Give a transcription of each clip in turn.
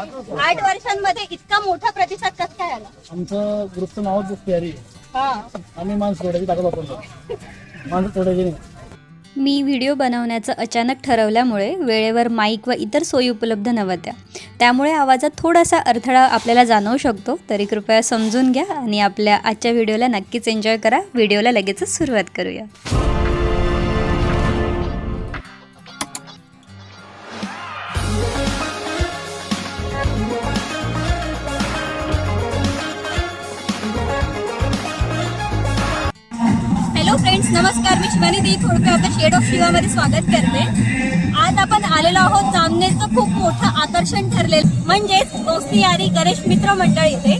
आठ वर्षांमध्ये इतका मोठा प्रतिसाद कसं काय आला? आमचं ग्रुपचं नावच हा. आम्ही माणसं ताकद वापरतो. माणसं तोडायची नाही. मी व्हिडिओ बनवण्याचं अचानक ठरवल्यामुळे वेळेवर माईक व इतर सोयी उपलब्ध नव्हत्या. त्यामुळे आवाजात थोडासा अडथळा आपल्याला जाणवू शकतो. तरी कृपया समजून घ्या आणि आपल्या आजच्या व्हिडिओला नक्कीच एन्जॉय करा. व्हिडिओला लगेचच सुरुवात करूया. हॅलो फ्रेंड्स नमस्कार. मी शिवानी दी थोडकं आपल्या शेड ऑफ शिवामध्ये स्वागत करते. आज आपण आलेलो आहोत जामनेरचं खूप मोठं आकर्षण ठरलेलं म्हणजेच दोस्ती यारी गणेश मित्र मंडळ इथे.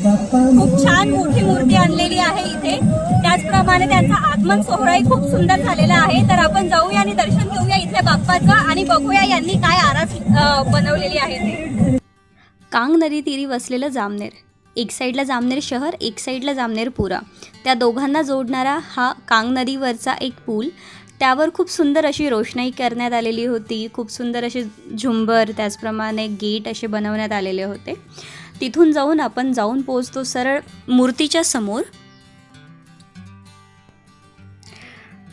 खूप छान मोठी मूर्ती आणलेली आहे इथे. त्याचप्रमाणे त्यांचा आगमन सोहळाही खूप सुंदर झालेला आहे. तर आपण जाऊया आणि दर्शन घेऊया इथल्या बाप्पाचं आणि बघूया यांनी काय आरास बनवलेली आहे ते. कांग नदी तीरी वसलेलं जामनेर. एक साईडला जामनेर शहर एक साईडला जामनेर पुरा. त्या दोघांना जोडणारा हा कांग नदीवरचा एक पूल. त्यावर खूप सुंदर अशी रोषणाई करण्यात आलेली होती. खूप सुंदर असे झुंबर त्याचप्रमाणे गेट असे बनवण्यात आलेले होते. तिथून जाऊन आपण जाऊन पोहोचतो सरळ मूर्तीच्या समोर.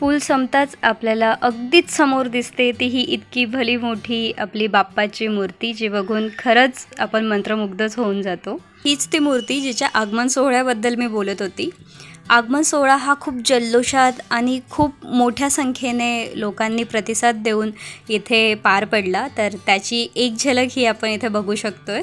पूल संपताच आपल्याला अगदीच समोर दिसते. ती ही इतकी भली मोठी आपली बाप्पाची मूर्ती जी बघून खरंच आपण मंत्रमुग्धच होऊन जातो. हीच ती मूर्ती जिच्या आगमन सोहळ्याबद्दल मी बोलत होती. आगमन सोहळा हा खूप जल्लोषात आणि खूप मोठ्या संख्येने लोकांनी प्रतिसाद देऊन इथे पार पडला. तर त्याची एक झलक ही आपण इथे बघू शकतो आहे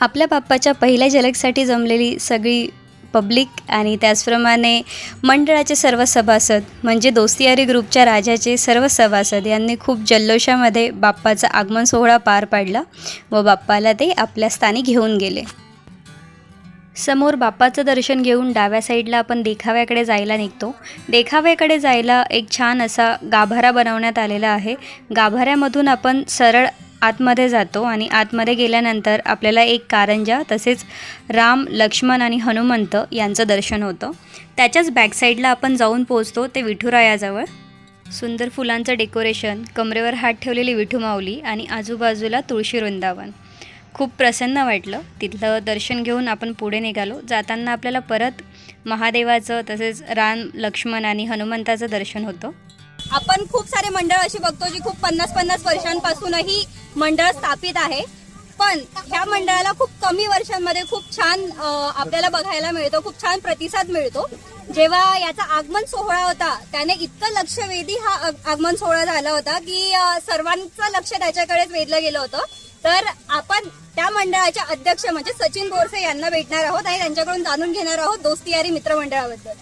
आपल्या बाप्पाच्या पहिल्या झलकसाठी जमलेली सगळी पब्लिक आणि त्याचप्रमाणे मंडळाचे सर्व सभासद म्हणजे दोस्तियारी ग्रुपच्या राजाचे सर्व सभासद यांनी खूप जल्लोषामध्ये बाप्पाचा आगमन सोहळा पार पाडला व बाप्पाला ते आपल्या स्थानी घेऊन गेले. समोर बाप्पाचं दर्शन घेऊन डाव्या साईडला आपण देखाव्याकडे जायला निघतो. देखाव्याकडे जायला एक छान असा गाभारा बनवण्यात आलेला आहे. गाभाऱ्यामधून आपण सरळ आतमध्ये जातो आणि आतमध्ये गेल्यानंतर आपल्याला एक कारंजा तसेच राम लक्ष्मण आणि हनुमंत यांचं दर्शन होतं. त्याच्याच बॅकसाईडला आपण जाऊन पोहोचतो ते विठुरायाजवळ. सुंदर फुलांचं डेकोरेशन कमरेवर हात ठेवलेली विठू माऊली आणि आजूबाजूला तुळशी वृंदावन. खूप प्रसन्न वाटलं. तिथलं दर्शन घेऊन आपण पुढे निघालो. जाताना आपल्याला परत महादेवाचं तसेच राम लक्ष्मण आणि हनुमंताचं दर्शन होतं. आपण खूप सारे मंडळ अशी बघतो जी खूप पन्नास पन्नास वर्षांपासूनही मंडळ स्थापित आहे. पण ह्या मंडळाला खूप कमी वर्षांमध्ये खूप छान आपल्याला बघायला मिळतो. खूप छान प्रतिसाद मिळतो. जेव्हा याचा आगमन सोहळा होता त्याने इतकं लक्षवेधी हा आग- आगमन सोहळा झाला होता की सर्वांचं लक्ष त्याच्याकडेच वेधलं गेलं होतं. तर आपण त्या मंडळाचे अध्यक्ष म्हणजे सचिन बोरसे यांना भेटणार आहोत आणि त्यांच्याकडून जाणून घेणार आहोत दोस्तीयारी मित्रमंडळाबद्दल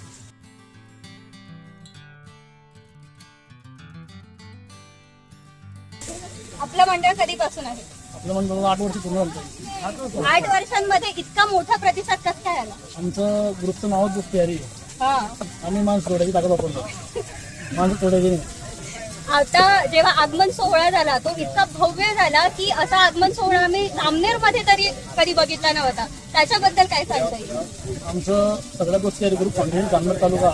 आपलं मंडळ कधीपासून आहे? आपलं म्हणून आठ वर्ष पूर्ण झालं. आठ वर्षांमध्ये इतका मोठा प्रतिसाद कसं काय आला? आमचं ग्रुपचं नावच बुक तयारी हा आम्ही माणसं तोडायची ताकद वापरतो माणसं तोडायची नाही. आता जेव्हा आगमन सोहळा झाला तो इतका भव्य झाला की असा आगमन सोहळा आम्ही जामनेरमध्ये तरी कधी बघितला नव्हता. त्याच्याबद्दल काय सांगता येईल? आमचं सगळ्या गोष्टी तयारी ग्रुप फाउंडेशन जामनेर तालुका.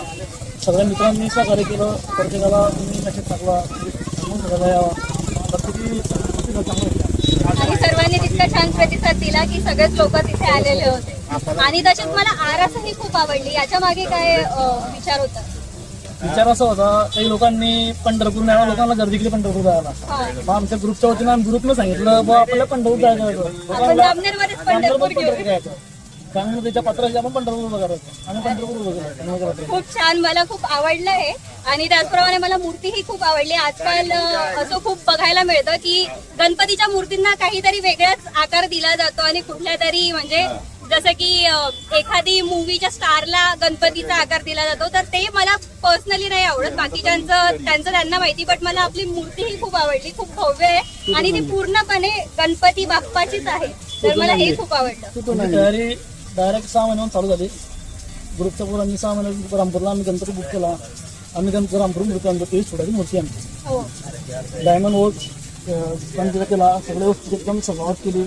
सगळ्या मित्रांनी सहकार्य केलं प्रत्येकाला तुम्ही मेसेज टाकला सगळ्याला यावं चांगलं. आणि सर्वांनी तितका छान प्रतिसाद दिला की सगळेच लोक तिथे आलेले होते. आणि तसेच मला आरासही खूप आवडली. याच्या मागे काय विचार होता? विचार असा होता काही लोकांनी पंढरपूर न्यायला लोकांना गर्दी केली पंढरपूर जायला. हा. मग आमच्या ग्रुपच्या वतीनं आम्ही ग्रुपनं सांगितलं बा आपल्याला पंढरपूर जायचं होतं. आपण लोकांना जामनेर मध्येच पंढरपूर घेऊ पंढरपूर जायचं. त्यामुळे त्याच्या पत्राची आपण पंढरपूर करायचं आम्ही पंढरपूर खूप छान मला खूप आवडलं आहे आणि त्याचप्रमाणे मला मूर्तीही खूप आवडली. आजकाल अं, असं खूप बघायला मिळतं की गणपतीच्या मूर्तींना काहीतरी वेगळाच आकार दिला जातो आणि कुठल्या तरी म्हणजे जसं की एखादी मूवीच्या स्टारला गणपतीचा आकार दिला जातो तर ते मला पर्सनली नाही आवडत. बाकीच्यांचं त्यांचं त्यांना माहिती बट मला आपली मूर्ती ही खूप आवडली खूप भव्य आहे. आणि ती पूर्णपणे गणपती बाप्पाचीच आहे. तर मला हे खूप आवडलं. तयारी डायरेक्ट सहा महिन्यावर चालू झाली. ग्रुपच्या पोरांनी सहा महिन्यात रामपूरला आम्ही गणपती बुक केला. आम्ही गणपती रामपूर मूर्ती आणतो तेच छोटाची मूर्ती आमची. हो. डायमंड वोट गणपती केला. सगळ्या वस्तू एकदम सजावट केली.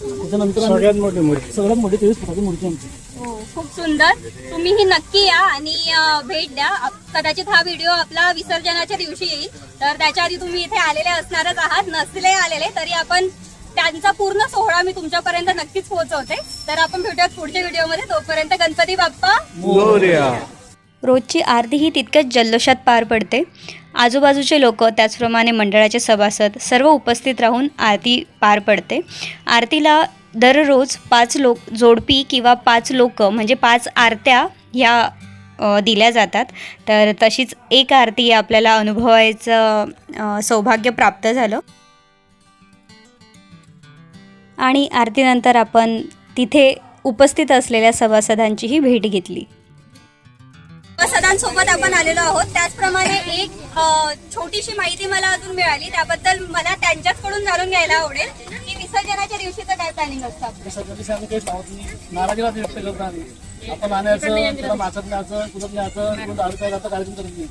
त्याच्यानंतर सगळ्यात मोठी मूर्ती. सगळ्यात मोठी तेवीस फुटाची मूर्ती आमची. हो खूप सुंदर. तुम्हीही नक्की या आणि अं, भेट द्या. आप- कदाचित हा व्हिडिओ आपला विसर्जनाच्या दिवशी येईल. तर त्याच्या आधी तुम्ही इथे आलेले असणारच आहात. नसले आलेले तरी आपण त्यांचा पूर्ण सोहळा मी तुमच्यापर्यंत नक्कीच पोहोचवते. तर आपण भेटूयात पुढच्या व्हिडिओमध्ये. तोपर्यंत गणपती बाप्पा. रोजची आरती ही तितक्याच जल्लोषात पार पडते. आजूबाजूचे लोक त्याचप्रमाणे मंडळाचे सभासद सर्व उपस्थित राहून आरती पार पडते. आरतीला दररोज पाच लोक जोडपी किंवा पाच लोक म्हणजे पाच आरत्या ह्या दिल्या जातात. तर तशीच एक आरती आपल्याला अनुभवायचं सौभाग्य प्राप्त झालं. आणि आरतीनंतर आपण तिथे उपस्थित असलेल्या सभासदांचीही भेट घेतली. सदांसोबत आपण आलेलो आहोत. त्याचप्रमाणे एक छोटीशी माहिती मला अजून मिळाली. त्याबद्दल मला त्यांच्याचकडून जाणून घ्यायला आवडेल की विसर्जनाच्या दिवशीचं काय प्लॅनिंग असतं आपलं? सगळ्या आम्ही काहीच लावत नाही. नाराजीला ते व्यक्त करत नाही आपण आणायचं त्याला नाचत न्यायचं कुठं न्यायचं दारू कार्यक्रम करत नाही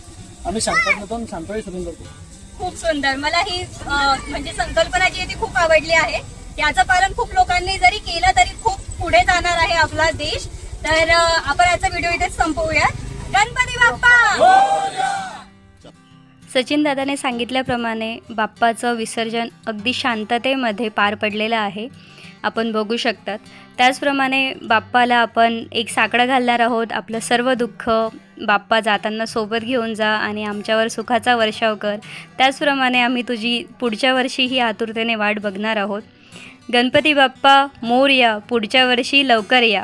आम्ही शांतही सुरू करतो खूप सुंदर. मला ही म्हणजे संकल्पना जी आहे ती खूप आवडली आहे. याचं पालन खूप लोकांनी जरी केलं तरी खूप पुढे जाणार आहे आपला देश. तर आपण याचा व्हिडिओ इथेच संपवूया गणपती बाप्पा! सचिन दादाने सांगितल्याप्रमाणे बाप्पाचं विसर्जन अगदी शांततेमध्ये पार पडलेलं आहे. आपण बघू शकतात. त्याचप्रमाणे बाप्पाला आपण एक साकडं घालणार आहोत. आपलं सर्व दुःख बाप्पा जाताना सोबत घेऊन जा आणि आमच्यावर सुखाचा वर्षाव कर. त्याचप्रमाणे आम्ही तुझी पुढच्या वर्षी ही आतुरतेने वाट बघणार आहोत. गणपती बाप्पा मोर या. पुढच्या वर्षी लवकर या.